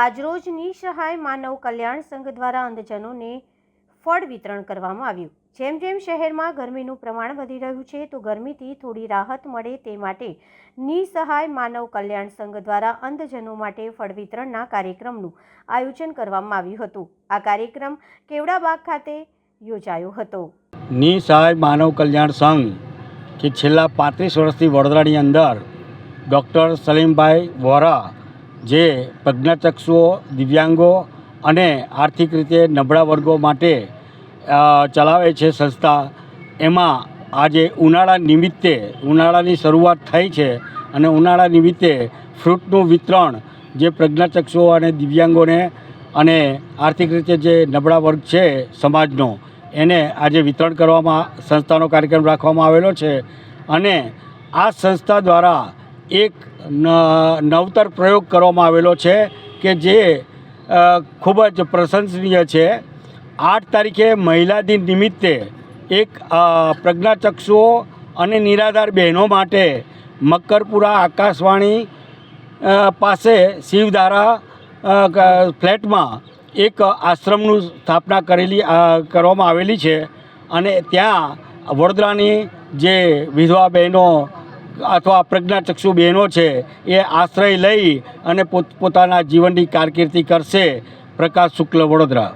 આજરોજ નિસહાય માનવ કલ્યાણ સંઘ દ્વારા અંધજનોને ફળ વિતરણ કરવામાં આવ્યું. જેમ જેમ શહેરમાં ગરમીનું પ્રમાણ વધી રહ્યું છે, તો ગરમીથી થોડી રાહત મળે તે માટે નિસહાય માનવ કલ્યાણ સંઘ દ્વારા અંધજનો માટે ફળ વિતરણના કાર્યક્રમનું આયોજન કરવામાં આવ્યું હતું. આ કાર્યક્રમ કેવડાબાગ ખાતે યોજાયો હતો. નિસહાય માનવ કલ્યાણ સંઘ, કે છેલ્લા પાંત્રીસ વર્ષથી વડોદરાની અંદર ડૉક્ટર સલીમભાઈ વોરા જે પ્રજ્ઞાચક્ષુઓ, દિવ્યાંગો અને આર્થિક રીતે નબળા વર્ગો માટે ચલાવે છે સંસ્થા. એમાં આજે ઉનાળા નિમિત્તે, ઉનાળાની શરૂઆત થઈ છે અને ઉનાળા નિમિત્તે ફ્રૂટનું વિતરણ જે પ્રજ્ઞાચક્ષુઓ અને દિવ્યાંગોને અને આર્થિક રીતે જે નબળા વર્ગ છે સમાજનો, એને આજે વિતરણ કરવામાં, સંસ્થાનો કાર્યક્રમ રાખવામાં આવેલો છે. અને આ સંસ્થા દ્વારા એક નવતર પ્રયોગ કરવામાં આવેલો છે કે જે ખૂબ જ પ્રશંસનીય છે. આઠ તારીખે મહિલા દિન નિમિત્તે એક પ્રજ્ઞાચક્ષુઓ અને નિરાધાર બહેનો માટે મક્કરપુરા આકાશવાણી પાસે શિવધારા ફ્લેટમાં એક આશ્રમનું સ્થાપના કરેલી કરવામાં આવેલી છે. અને ત્યાં વડોદરાની જે વિધવા બહેનો અથવા પ્રજ્ઞાચક્ષુ બહેનો છે, એ આશ્રય લઈ અને પોત પોતાના જીવનની કારકિર્દી કરશે. પ્રકાશ શુક્લ વડોદરા.